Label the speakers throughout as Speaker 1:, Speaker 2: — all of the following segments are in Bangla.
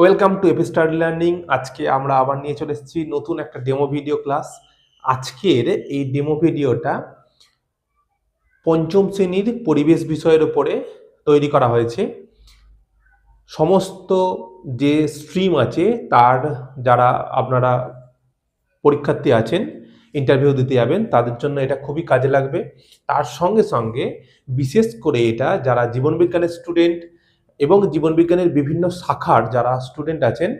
Speaker 1: ওয়েলকাম টু এপিস্টার লার্নিং আজকে আমরা আবার নিয়ে চলে এসেছি নতুন একটা ডেমো ভিডিও ক্লাস আজকের এই ডেমো ভিডিওটা পঞ্চম শ্রেণির পরিবেশ বিষয়ের উপরে তৈরি করা হয়েছে। সমস্ত যে স্ট্রিম আছে, তার যারা আপনারা পরীক্ষার্থী আছেন ইন্টারভিউ দিতে যাবেন, তাদের জন্য এটা খুবই কাজে লাগবে। তার সঙ্গে সঙ্গে বিশেষ করে এটা যারা জীবনবিজ্ঞানের স্টুডেন্ট এবং জীবনবিজ্ঞানের বিভিন্ন শাখার যারা স্টুডেন্ট আছেন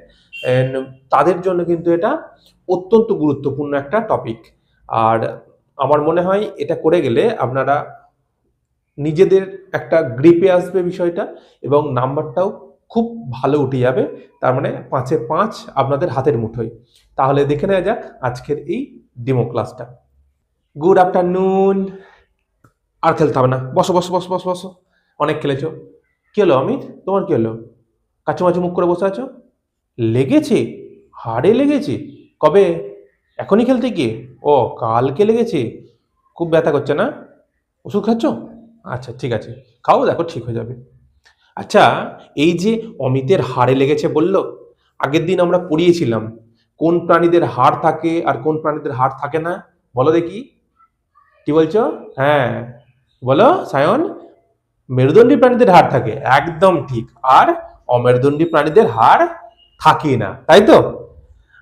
Speaker 1: তাদের জন্য কিন্তু এটা অত্যন্ত গুরুত্বপূর্ণ একটা টপিক আর আমার মনে হয় এটা করে গেলে আপনারা নিজেদের একটা গ্রিপে আসবে বিষয়টা এবং নাম্বারটাও খুব ভালো উঠে যাবে, তার মানে পাঁচে পাঁচ আপনাদের হাতের মুঠোয়। তাহলে দেখে নেওয়া যাক আজকের এই ডেমো ক্লাসটা গুড আফটারনুন আর খেলতে হবে না। বসো বসো বসো বসো বসো। অনেক খেলেছো। কি হলো অমিত? তোমার কি হলো? কাছামাছি মুখ করে বসে আছো? লেগেছে? হাড়ে লেগেছে? কবে? এখনই খেলতে গিয়ে? ও, কালকে লেগেছে? খুব ব্যথা করছে না? ওষুধ খাচ্ছ? আচ্ছা ঠিক আছে। খাও, দেখো ঠিক হয়ে যাবে। আচ্ছা এই যে অমিতের হাড়ে লেগেছে বলল, আগের দিন আমরা পড়িয়েছিলাম। কোন প্রাণীদের হাড় থাকে আর কোন প্রাণীদের হাড় থাকে না? বলো দেখি। কি বলছো? হ্যাঁ। বলো, সায়ন। মেরুদণ্ডী প্রাণীদের হাড় থাকে। একদম ঠিক। আর অমেরুদণ্ডী প্রাণীদের হাড় থাকে না। তাই তো?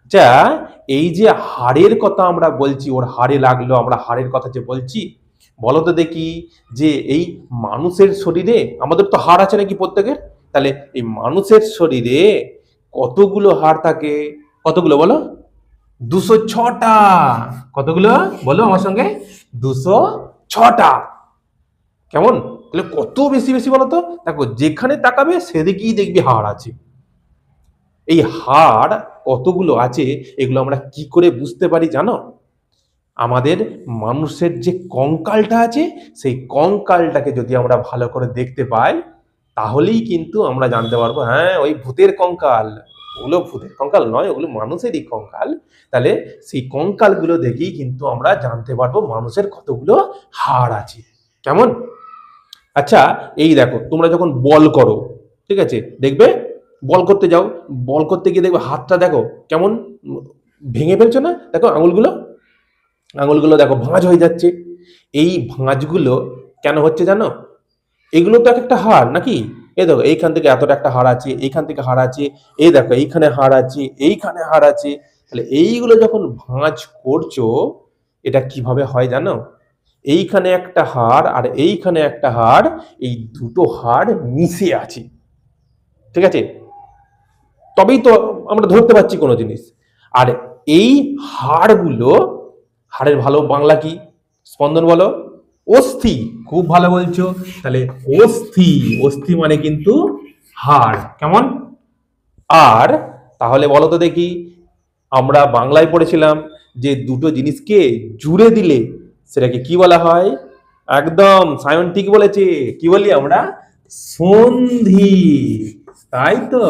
Speaker 1: যা এই যে হাড়ের কথা আমরা বলছি, ওর হাড়ে লাগল, আমরা হাড়ের কথা যে বলছি, বলো তো দেখি যে এই মানুষের শরীরে, আমাদের তো হাড় আছে নাকি প্রত্যেকের? তাহলে এই মানুষের শরীরে কতগুলো হাড় থাকে? কতগুলো বলো? দুশো ছটা। কতগুলো? বলো আমার সঙ্গে। দুশো ছটা। কেমন? তাহলে কত বেশি বেশি বলো তো দেখো, যেখানে তাকাবে সেদিকেই দেখবি হাড় আছে। এই হাড় কতগুলো আছে, এগুলো আমরা কি করে বুঝতে পারি জানো? আমাদের মানুষের যে কঙ্কালটা আছে, সেই কঙ্কালটাকে যদি আমরা ভালো করে দেখতে পাই, তাহলেই কিন্তু আমরা জানতে পারব হ্যাঁ ওই ভূতের কঙ্কাল। ওগুলো ভূতের কঙ্কাল নয়, ওগুলো মানুষেরই কঙ্কাল। তাহলে সেই কঙ্কালগুলো দেখেই কিন্তু আমরা জানতে পারব মানুষের কতগুলো হাড় আছে। কেমন? আচ্ছা এই দেখো, তোমরা যখন বল করো, ঠিক আছে, দেখবে, বল করতে যাও, বল করতে গিয়ে দেখবে হাতটা দেখো কেমন ভেঙে ফেলছো না? দেখো আঙুলগুলো আঙুলগুলো দেখো ভাঁজ হয়ে যাচ্ছে। এই ভাঁজগুলো কেন হচ্ছে জানো? এগুলো তো এক একটা হাড় নাকি? এই দেখো, এইখান থেকে এতটা একটা হাড় আছে, এইখান থেকে হাড় আছে, এই দেখো, এইখানে হাড় আছে, এইখানে হাড় আছে। তাহলে এইগুলো যখন ভাঁজ করছ, এটা কীভাবে হয় জানো? এইখানে একটা হাড় আর এইখানে একটা হাড়, এই দুটো হাড় মিশে আছে। ঠিক আছে? তবেই তো আমরা ধরতে পারছি কোনো জিনিস। আর এই হাড়গুলো, হাড়ের ভালো বাংলা কি? স্পন্দন বলো। অস্থি, খুব ভালো বলছো। তাহলে অস্থি অস্থি মানে কিন্তু হাড়। কেমন? আর তাহলে বলো তো দেখি, আমরা বাংলায় পড়েছিলাম যে দুটো জিনিসকে জুড়ে দিলে সেটাকে কি বলা হয়? একদম সায়ন ঠিক বলেছে। কি বলি আমরা? সন্ধি। তাই তো?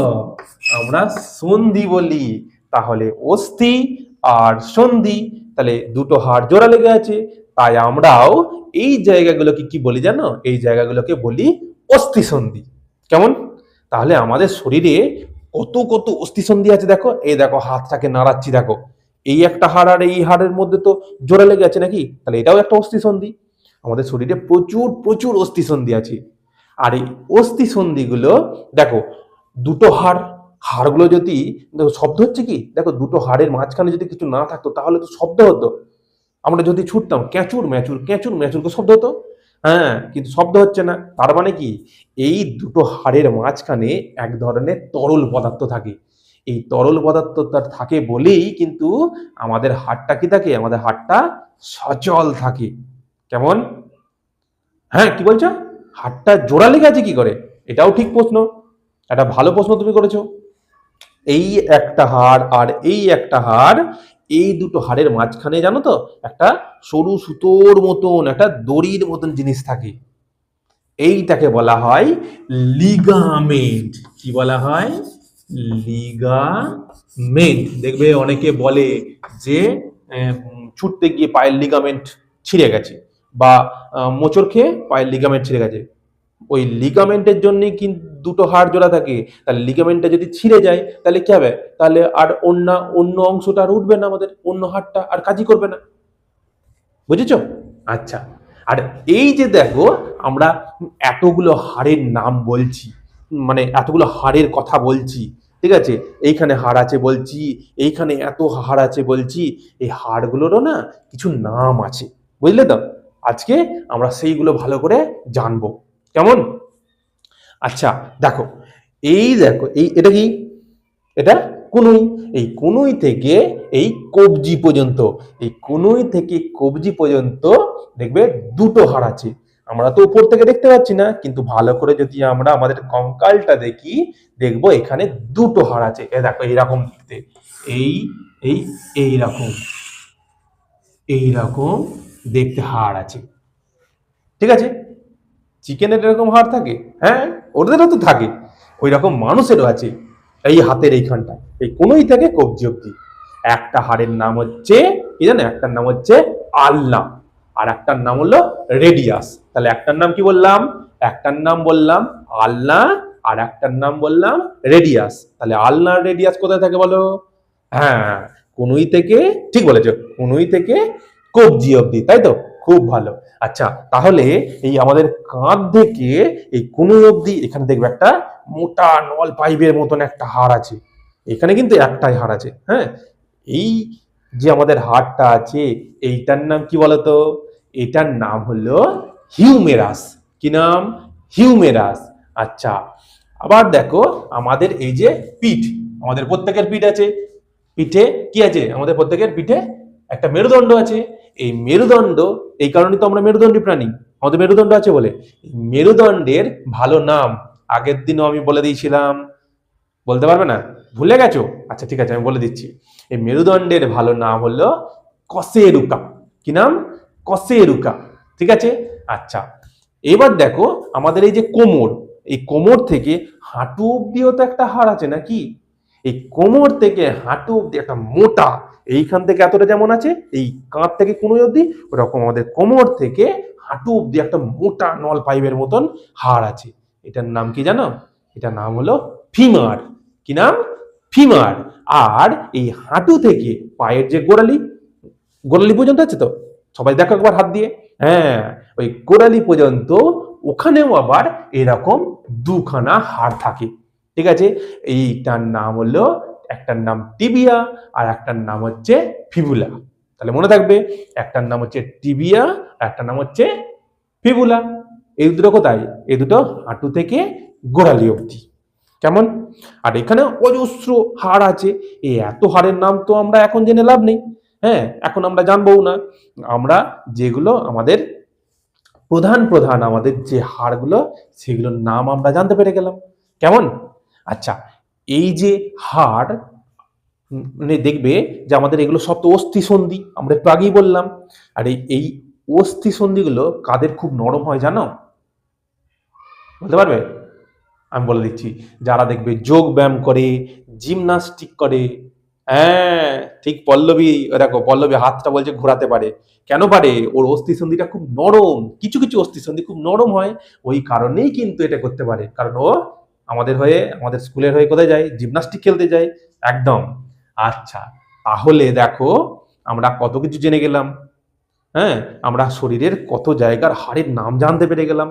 Speaker 1: আমরা সন্ধি বলি। তাহলে অস্থি আর সন্ধি। তাহলে দুটো হাড় জোড়া লেগে আছে। তাই আমরাও এই জায়গাগুলোকে কি বলি জানো? এই জায়গাগুলোকে বলি অস্থি সন্ধি। কেমন? তাহলে আমাদের শরীরে কত কত অস্থি সন্ধি আছে দেখো। এই দেখো, হাতটাকে নাড়াচ্ছি দেখো। এই একটা হাড় আর এই হাড়ের মধ্যে তো জোড়া লেগে আছে নাকি? তাহলে এটাও একটা অস্থি সন্ধি আমাদের শরীরে প্রচুর প্রচুর অস্থি সন্ধি আছে। আর এই অস্থি সন্ধিগুলো দেখো, দুটো হাড়, হাড়গুলো যদি, দেখো, শব্দ হচ্ছে কি? দেখো, দুটো হাড়ের মাঝখানে যদি কিছু না থাকতো, তাহলে তো শব্দ হতো। আমরা যদি ছুটতাম, ক্যাঁচুর ম্যাচুর ক্যাঁচুর ম্যাচুর শব্দ হতো। হ্যাঁ কিন্তু শব্দ হচ্ছে না। তার মানে কি? এই দুটো হাড়ের মাঝখানে এক ধরনের তরল পদার্থ থাকে। এই তরল পদার্থ তার থাকে বলেই কিন্তু আমাদের হাড়টা কি থাকে? আমাদের হাড়টা সচল থাকে। কেমন? হ্যাঁ কি বলছো? হাড়টা জোড়া লেগে আছে কি করে? এটাও ঠিক প্রশ্ন। একটা ভালো প্রশ্ন তুমি করেছ। এই একটা হাড় আর এই একটা হাড়, এই দুটো হাড়ের মাঝখানে জানো তো, একটা সরু সুতোর মতন, একটা দড়ির মতন জিনিস থাকে। এইটাকে বলা হয় লিগামেন্ট কি বলা হয়? লিগামেন্ট দেখবে অনেকে বলে যে ছুটতে গিয়ে পায়ের লিগামেন্ট ছিঁড়ে গেছে বা মোচড় খেয়ে পায়ের লিগামেন্ট ছিঁড়ে গেছে। ওই লিগামেন্টের জন্যই কিন্তু দুটো হাড় জোড়া থাকে। তাহলে লিগামেন্টটা যদি ছিঁড়ে যায়, তাহলে কি হবে? তাহলে আর অন্য অন্য অংশটা আর উঠবে না আমাদের, অন্য হাড়টা আর কাজই করবে না। বুঝেছ? আচ্ছা। আর এই যে দেখো, আমরা এতগুলো হাড়ের নাম বলছি মানে এতগুলো হাড়ের কথা বলছি ঠিক আছে? এইখানে হাড় আছে বলছি, এইখানে এত হাড় আছে বলছি, এই হাড়গুলোরও না কিছু নাম আছে, বুঝলে তো? আজকে আমরা সেইগুলো ভালো করে জানব, কেমন? আচ্ছা দেখো, এই দেখো, এই এটা কি? এটা কুনুই, এই কুনুই থেকে এই কবজি পর্যন্ত, এই কুনুই থেকে কবজি পর্যন্ত দেখবে দুটো হাড় আছে। আমরা তো উপর থেকে দেখতে পাচ্ছি না, কিন্তু ভালো করে যদি আমরা আমাদের কঙ্কালটা দেখি, দেখব এখানে দুটো হাড় আছে। এ দেখো, এইরকম দেখতে। এই এই, এইরকম। এইরকম দেখতে হাড় আছে। ঠিক আছে? চিকেনের এরকম হাড় থাকে? হ্যাঁ ওদেরও তো থাকে। ওই রকম মানুষেরও আছে এই হাতের এইখানটা এই কোনোই থেকে কবজি অব্দি। একটা হাড়ের নাম হচ্ছে, কি জানো? একটার নাম হচ্ছে আল্লাহ। আর একটার নাম হলো রেডিয়াস। তাহলে একটার নাম কি বললাম? একটার নাম বললাম আল্লাহ আর একটার নাম বললাম রেডিয়াস। তাহলে আল্লাহ রেডিয়াস কোথায় থাকে বলো? হ্যাঁ কোনুই থেকে, ঠিক বলেছ, কোনুই থেকে কবজি অব্দি তাই তো? খুব ভালো। আচ্ছা তাহলে এই আমাদের কাঁধ থেকে এই কোনুই অব্দি এখানে দেখবে একটা মোটা নল পাইপের মতন একটা হাড় আছে। এখানে কিন্তু একটাই হাড় আছে হ্যাঁ? এই যে আমাদের হাড়টা আছে, এইটার নাম কি বলতো? এটার নাম হলো হিউমেরাস। কি নাম? হিউমেরাস। আচ্ছা আবার দেখো আমাদের এই যে পিঠ, আমাদের প্রত্যেকের পিঠ আছে। পিঠে কি আছে? আমাদের প্রত্যেকের পিঠে একটা মেরুদণ্ড আছে। এই মেরুদণ্ড, এই কারণে তো আমরা মেরুদণ্ডী প্রাণী। আমাদের মেরুদণ্ড আছে বলে। মেরুদণ্ডের ভালো নাম, আগের দিনও আমি বলে দিয়েছিলাম। বলতে পারবে না? ভুলে গেছো? আচ্ছা ঠিক আছে, আমি বলে দিচ্ছি। এই মেরুদণ্ডের ভালো নাম হলো কসেরুকা। কি নাম? কসেরুকা ঠিক আছে? আচ্ছা এবার দেখো আমাদের এই যে কোমর, এই কোমর থেকে হাঁটু অব্দিও তো একটা হাড় আছে নাকি? এই কোমর থেকে হাঁটু অব্দি একটা মোটা, এইখান থেকে এতটা যেমন আছে, এই কাঁধ থেকে কোনো অব্দি, ওরকম আমাদের কোমর থেকে হাঁটু অব্দি একটা মোটা নল পাইপের মতন হাড় আছে। এটার নাম কি জানো? এটার নাম হলো ফিমার। কি নাম? ফিমার। আর এই হাঁটু থেকে পায়ের যে গোড়ালি গোড়ালি পর্যন্ত আছে তো? সবাই দেখো একবার হাত দিয়ে। হ্যাঁ ওই গোড়ালি পর্যন্ত ওখানেও আবার এরকম দুখানা হাড় থাকে। ঠিক আছে? এইটার নাম হলো, একটার নাম টিবিয়া আর একটার নাম হচ্ছে ফিবুলা। তাহলে মনে থাকবে, একটার নাম হচ্ছে টিবিয়া আর একটার নাম হচ্ছে ফিবুলা। এই দুটো কোথায়? এই দুটো হাঁটু থেকে গোড়ালি অবধি। কেমন? আর এখানে অজস্র হাড় আছে। এই এত হাড়ের নাম তো আমরা এখন জেনে লাভ নেই। হ্যাঁ এখন আমরা জানবও না। আমরা যেগুলো আমাদের প্রধান প্রধান আমাদের যে হাড়গুলো, সেগুলোর নাম আমরা জানতে পেরে গেলাম। কেমন? আচ্ছা এই যে হাড় মানে দেখবে যে আমাদের এগুলো সব তো অস্থি সন্ধি আমরা একটু আগেই বললাম। আর এই অস্থি সন্ধিগুলো কাদের খুব নরম হয় জানো? বলতে পারবে? আমি বলে দিচ্ছি, যারা দেখবে যোগ ব্যায়াম করে, জিমনাস্টিক করে হ্যাঁ ঠিক পল্লবী, দেখো পল্লবী হাতটা বলছে ঘোরাতে পারে। কেন পারে? ওর অস্থিসন্ধিটা খুব নরম, কিছু কিছু অস্থিসন্ধি খুব নরম হয়। ওই কারণেই কিন্তু এটা করতে পারে। কারণ ও আমাদের হয়ে, আমাদের স্কুলের হয়ে কোথায় যায়? জিমনাস্টিক খেলতে যায়। একদম। আচ্ছা তাহলে দেখো আমরা কত কিছু জেনে গেলাম। হ্যাঁ আমরা শরীরের কত জায়গার হাড়ের নাম জানতে পেরে গেলাম।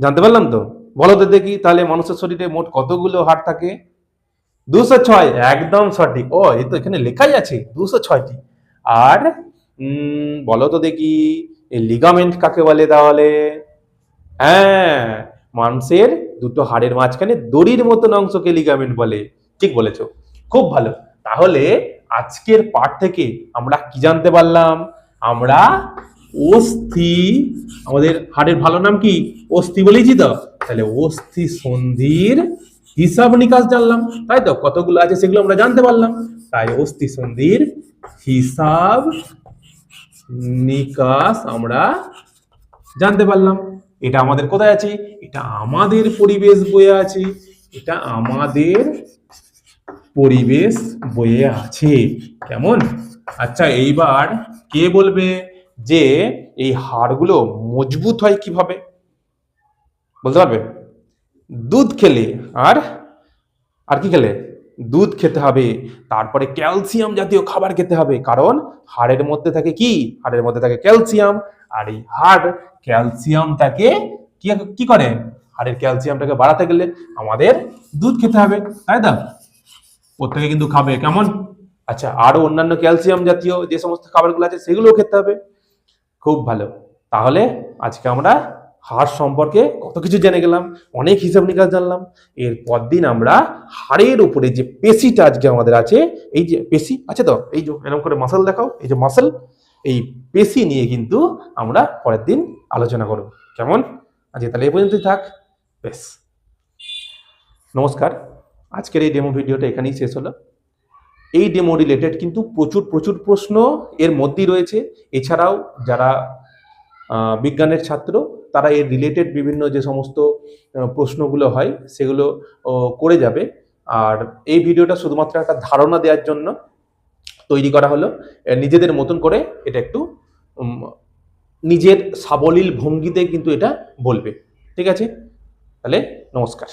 Speaker 1: জানতে পারলাম তো? বলো তো দেখি, তাহলে মানুষের শরীরে মোট কতগুলো হাড় থাকে? দুশো ছয়। একদম সঠিক। ও, এই তো এখানে লেখাই আছে দুশো ছয়টি। আর বলো তো দেখি লিগামেন্ট কাকে বলে তাহলে? হ্যাঁ মানুষের দুটো হাড়ের মাঝখানে দড়ির মতন অংশকে লিগামেন্ট বলে। ঠিক বলেছ। খুব ভালো। তাহলে আজকের পাঠ থেকে আমরা কি জানতে পারলাম? আমরা অস্থি, আমাদের হাড়ের ভালো নাম কি? অস্থি বলেছি তো। তাহলে অস্থি সন্ধির হিসাব নিকাশ জানলাম, তাই তো কতগুলো আছে সেগুলো আমরা জানতে পারলাম। তাই অস্থি সন্ধির হিসাব নিকাশ আমরা জানতে পারলাম। এটা আমাদের কোথায় আছে? এটা আমাদের পরিবেশ বইয়ে আছে। এটা আমাদের পরিবেশ বইয়ে আছে। কেমন? আচ্ছা এইবার কে বলবে যে এই হাড়গুলো মজবুত হয় কীভাবে? বলতে পারবে? দুধ খেলে। আর? আর কি খেলে? দুধ খেতে হবে। তারপরে ক্যালসিয়াম জাতীয় খাবার খেতে হবে। কারণ হাড়ের মধ্যে থাকে কি? হাড়ের মধ্যে থাকে ক্যালসিয়াম। আর এই হাড় ক্যালসিয়ামটাকে কি কি করে? হাড়ের ক্যালসিয়ামটাকে বাড়াতে গেলে আমাদের দুধ খেতে হবে। তাই তো? প্রত্যেকে কিন্তু খাবে। কেমন? আচ্ছা আরও অন্যান্য ক্যালসিয়াম জাতীয় যে সমস্ত খাবারগুলো আছে, সেগুলোও খেতে হবে। খুব ভালো। তাহলে আজকে আমরা হাড় সম্পর্কে কত কিছু জেনে গেলাম, অনেক হিসাব নিকাশ জানলাম। এরপর দিন আমরা হাড়ের উপরে যে পেশিটা আজকে আমাদের আছে, এই যে পেশি, আছে তো? এই যে এরকম করে মাসেল দেখাও, এই যে মাসেল এই পেশি নিয়ে কিন্তু আমরা পরের দিন আলোচনা করব। কেমন? আজকে তাহলে এই পর্যন্তই থাক। বেশ নমস্কার। আজকের এই ডেমো ভিডিওটা এখানেই শেষ হলো। এই ডেমো রিলেটেড কিন্তু প্রচুর প্রচুর প্রশ্ন এর মধ্যেই রয়েছে। এছাড়াও যারা বিজ্ঞানের ছাত্র তারা এর রিলেটেড বিভিন্ন যে সমস্ত প্রশ্নগুলো হয়, সেগুলো করে যাবে। আর এই ভিডিওটা শুধুমাত্র একটা ধারণা দেওয়ার জন্য তৈরি করা হলো। নিজেদের মতন করে এটা একটু নিজের সাবলীল ভঙ্গিতে কিন্তু এটা বলবে। ঠিক আছে? তাহলে নমস্কার।